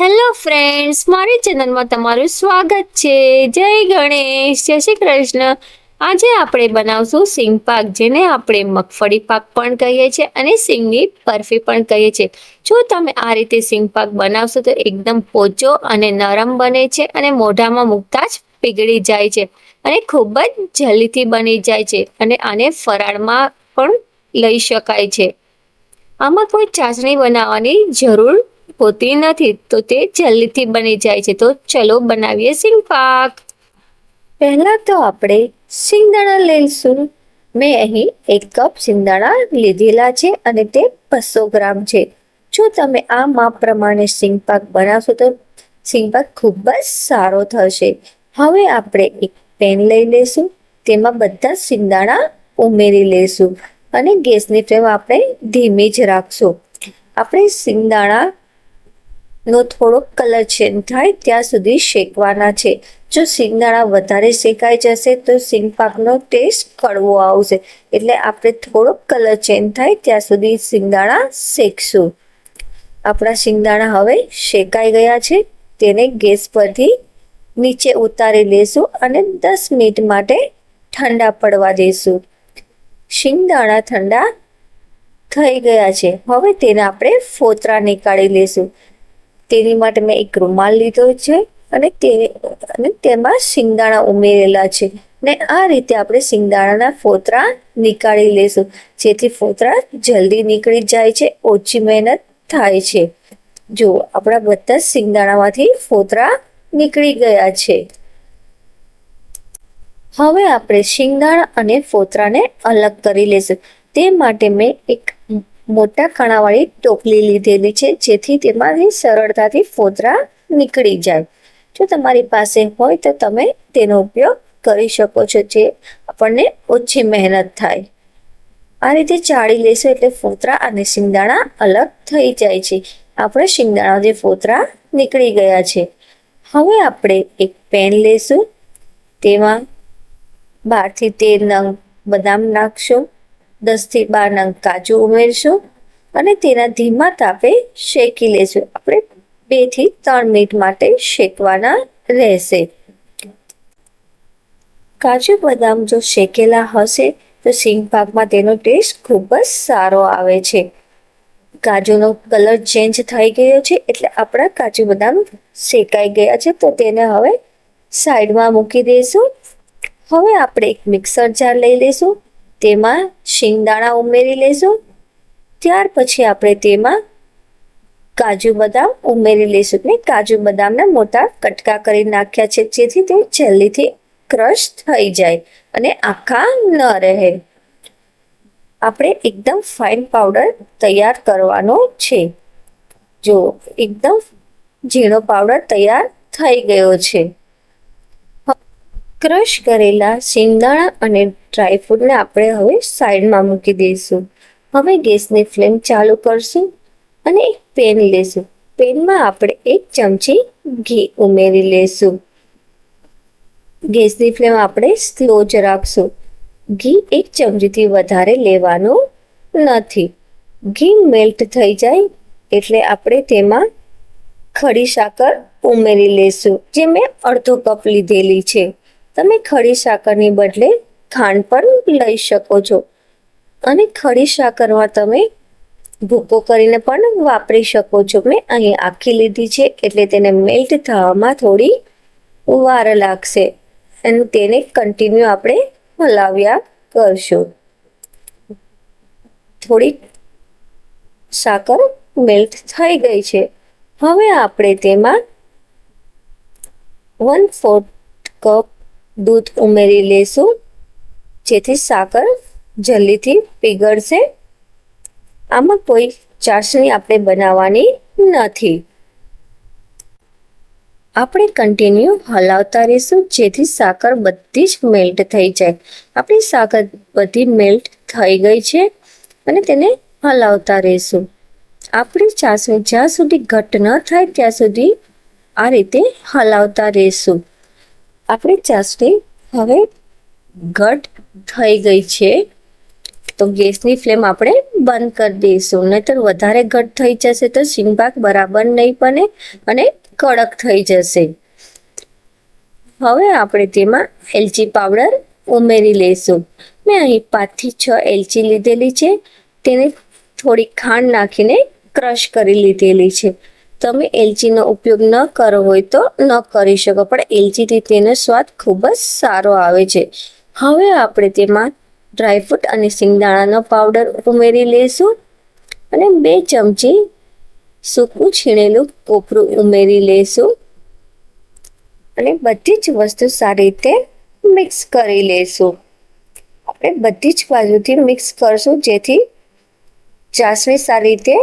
Hello friends મારી ચેનલમાં તમારું સ્વાગત છે. જય ગણેશ. જય શ્રી કૃષ્ણ. આજે આપણે બનાવશું સિંગ પાક, જેને આપણે મગફળી પાક પણ કહીએ છીએ અને સિંગની બરફી પણ કહીએ છીએ. જો તમે આ રીતે સિંગ પાક બનાવશો તો એકદમ પોચો અને નરમ બને છે અને મોઢામાં મૂકતા જ પીગળી જાય છે અને ખૂબ જ જલ્દીથી બની જાય છે અને આને ફરાળમાં પણ લઈ શકાય છે. આમાં કોઈ ચાસણી બનાવવાની જરૂર હોતી નથી, તો તે જલ્દીથી બની જાય છે. તો ચલો બનાવીએ સિંગ પાક. પહેલા તો આપણે સિંગદાણા લઈશું મેં અહીં એક કપ સિંગદાણા લીધેલા છે અને તે બસો ગ્રામ છે. જો તમે આ માપ પ્રમાણે સિંગ પાક બનાવશો તો સિંગ પાક ખૂબ જ સારો થશે. હવે આપણે એક પેન લઈ લઈશું તેમાં બધા સિંગદાણા ઉમેરી લઈશું અને ગેસની ફ્લેમ આપણે ધીમી જ રાખશું. આપણે સિંગદાણા નો થોડો કલર ચેન્જ થાય ત્યાં સુધી શેકવાના છે. જો સિંગદાણા વધારે શેકાઈ જશે તો સિંગ પાકનો ટેસ્ટ કડવો આવશે. એટલે આપણે થોડો કલર ચેન્જ થાય ત્યાં સુધી સિંગદાણા શેકશું. આપણા સિંગદાણા હવે શેકાઈ ગયા છે. તેને ગેસ પરથી નીચે ઉતારી લેશું અને દસ મિનિટ માટે ઠંડા પડવા દઈશું શિંગદાણા ઠંડા થઈ ગયા છે. હવે તેને આપણે ફોતરા નીકાળી લઈશું તેની માટે મેં એક રૂમાલ લીધો છે અને તે અને તેમાં શિંગદાણા ઉમેરેલા છે. ને આ રીતે આપણે શિંગદાણાના ફોતરા નીકાળી લેશું. જેથી ફોતરા જલ્દી નીકળી જાય છે, ઓછી મહેનત થાય છે. જો આપણા બધા શિંગદાણામાંથી ફોતરા નીકળી ગયા છે. હવે આપણે શિંગદાણા અને ફોતરાને અલગ કરી લેશું. તે માટે મેં એક મોટા કણાવાળી ટોપલી લીધેલી છે, જેથી તેમાંથી સરળતાથી ફોતરા નીકળી જાય. જો તમારી પાસે હોય તો તમે તેનો ઉપયોગ કરી શકો છો, જે આપણને ઓછી મહેનત થાય. આ રીતે ચાળી લેશું એટલે ફોતરા અને શિંગદાણા અલગ થઈ જાય છે. આપણે શિંગદાણા જે ફોતરા નીકળી ગયા છે. હવે આપણે એક પેન લેશું. તેમાં બારથી તેર નંગ, બદામ નાખશું. દસથી બાર નંગ કાજુ ઉમેરશું અને તેના ધીમા તાપે શેકી લેશું આપણે બેથી ત્રણ મિનિટ માટે શેકવાના રહેશે. કાજુ બદામ જો શેકેલા હશે તો સિંગ પાકમાં તેનો ટેસ્ટ ખૂબ જ સારો આવે છે. કાજુનો કલર ચેન્જ થઈ ગયો છે એટલે આપણા કાજુ બદામ શેકાઈ ગયા છે તો તેને હવે સાઈડમાં મૂકી દઈશું હવે આપણે એક મિક્સર જાર લઈ લઈશું તેમાં શિંગદાણા ઉમેરી લેશું ત્યાર પછી આપણે તેમાં કાજુ બદામ ઉમેરી લઈશું મેં કાજુ બદામના મોટા કટકા કરી નાખ્યા છે, જેથી તે જલ્દીથી ક્રશ થઈ જાય અને આખા ન રહે. આપણે એકદમ ફાઇન પાવડર તૈયાર કરવાનો છે. જો એકદમ ઝીણો પાવડર તૈયાર થઈ ગયો છે. ક્રશ કરેલા શિંગદાણા અને ડ્રાયફ્રૂટને આપણે હવે સાઈડમાં મૂકી દઈશું. હવે ગેસની ફ્લેમ ચાલુ કરશું અને એક પેન લેશું. પેનમાં આપણે એક ચમચી ઘી ઉમેરી લેશું. ગેસની ફ્લેમ આપણે સ્લો જ રાખશું. ઘી એક ચમચીથી વધારે લેવાનું નથી. ઘી મેલ્ટ થઈ જાય એટલે આપણે તેમાં ખડી સાકર ઉમેરી લેશું, જે મેં અડધો કપ લીધેલી છે. તમે ખડી સાકરની બદલે ખાંડ પણ લઈ શકો છો. અને ખડી સાકરમાં તમે ભૂકો કરીને પણ વાપરી શકો છો. મેં અહીં આખી લીધી છે, એટલે તેને મેલ્ટ થવામાં થોડી વાર લાગશે. અને તેને કન્ટિન્યુ આપણે હલાવ્યા કરશું. થોડી સાકર મેલ્ટ થઈ ગઈ છે. હવે આપણે તેમાં વન ફોર્થ કપ દૂધ ઉમેરી લેશું. જેથી સાકર જલ્દીથી પીગળશે. આમાં કોઈ ચાસણી આપણે બનાવવાની નથી. આપણે કન્ટિન્યુ હલાવતા રહીશું. જેથી સાકર બધી જ મેલ્ટ થઈ જાય. આપણી સાકર બધી મેલ્ટ થઈ ગઈ છે અને તેને હલાવતા રહીશું. આપણી ચાસણી જ્યાં સુધી ઘટ ન થાય ત્યાં સુધી આ રીતે હલાવતા રહીશું. આપણી ચાસણી હવે ઘટ થઈ ગઈ છે. તો ગેસની ફ્લેમ આપણે બંધ કરી દઈશું. નહીતર વધારે ઘટ થઈ જશે તો શીંગભાગ બરાબર નહીં બને અને કડક થઈ જશે. હવે આપણે તેમાં એલચી પાવડર ઉમેરી લઈશું. મેં અહીં પાંચથી છ એલચી લીધેલી છે. તેને થોડી ખાંડ નાખીને ક્રશ કરી લીધેલી છે. તમે એલચીનો ઉપયોગ ન કરો હોય તો ન કરી શકો, પણ એલચીથી તેનો સ્વાદ ખૂબ જ સારો આવે છે. હવે આપણે તેમાં ડ્રાયફ્રૂટ અને સિંગદાણાનો પાવડર ઉમેરી લઈશું અને બે ચમચી સૂકું છીણેલું કોપરું ઉમેરી લઈશું અને બધી જ વસ્તુ સારી રીતે મિક્સ કરી લઈશું. આપણે બધી જ બાજુથી મિક્સ કરશું જેથી ચાસણી સારી રીતે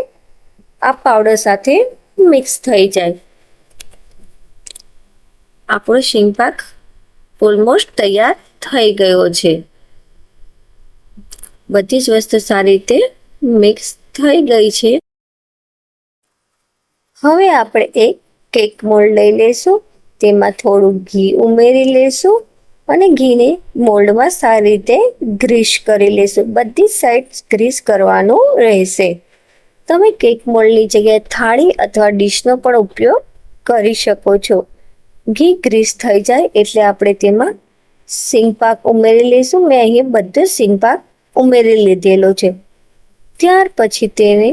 આ પાવડર સાથે મિક્સ થઈ જાય. આપણો શીંગપાક ઓલમોસ્ટ તૈયાર થઈ ગયો છે. બધી જ વસ્તુ સારી રીતે મિક્સ થઈ ગઈ છે. હવે આપણે એક કેક મોલ્ડ લઈ લઈશું. તેમાં થોડું ઘી ઉમેરી લઈશું અને ઘીને મોલ્ડમાં સારી રીતે ગ્રીસ કરી લઈશું. બધી સાઈડ ગ્રીસ કરવાનું રહેશે. તમે કેક મોલ્ડની જગ્યાએ થાળી અથવા ડીશનો પણ ઉપયોગ કરી શકો છો. ઘી ગ્રીસ થઈ જાય એટલે આપણે તેમાં સિંગપાક ઉમેરી લઈશું. મેં અહીંયા બધો સિંગપાક ઉમેરી લીધેલો છે. ત્યાર પછી તેને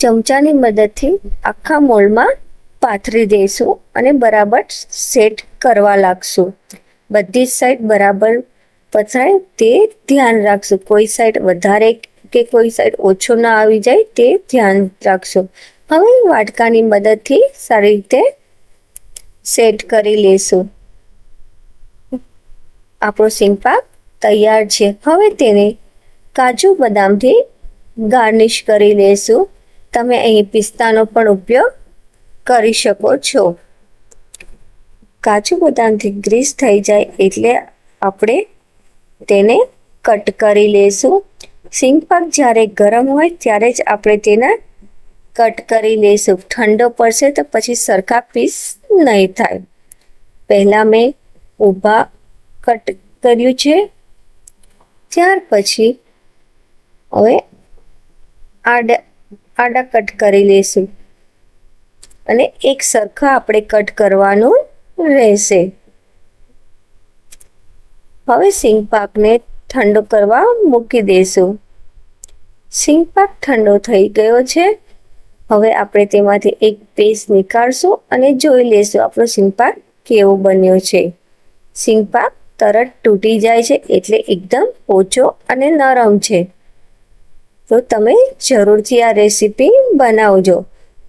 ચમચાની મદદથી આખા મોલ્ડમાં પાથરી દઈશું અને બરાબર સેટ કરવા લાગશું. બધી સાઈડ બરાબર પથરાય તે ધ્યાન રાખશું. કોઈ સાઈડ વધારે કે કોઈ સાઈડ ઓછો ના આવી જાય તે ધ્યાન રાખશો. હવે વાટકાની મદદથી સારી રીતે સેટ કરી લેશું. આપણો સિંગપાક તૈયાર છે. હવે તેને કાજુ બદામથી ગાર્નિશ કરી લેશું. તમે અહીં પિસ્તાનો પણ ઉપયોગ કરી શકો છો. કાજુ બદામથી ગ્રીસ થઈ જાય એટલે આપણે તેને કટ કરી લેશું. સિંગપાક જ્યારે ગરમ હોય ત્યારે જ આપણે તેના કટ કરી લઈશું. ઠંડો પડશે તો પછી સરખા પીસ નહીં થાય. પહેલાં મેં ઊભા કટ કર્યું છે. ત્યાર પછી હવે આડા આડા કટ કરી લઈશું. અને એક સરખા આપણે કટ કરવાનું રહેશે. હવે સિંગ પાકને ઠંડો કરવા મૂકી દઈશું સિંગ પાક ઠંડો થઈ ગયો છે. હવે આપણે તેમાંથી એક પેસ્ટ નીકાળશું અને જોઈ લઈશું આપણો સિંગ પાક કેવો બન્યો છે. સિંગ પાક તરત તૂટી જાય છે એટલે એકદમ ઓછો અને નરમ છે. તો તમે જરૂરથી આ રેસીપી બનાવજો.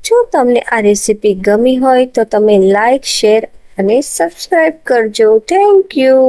જો તમને આ રેસીપી ગમી હોય તો તમે લાઈક શેર અને સબસ્ક્રાઈબ કરજો. Thank you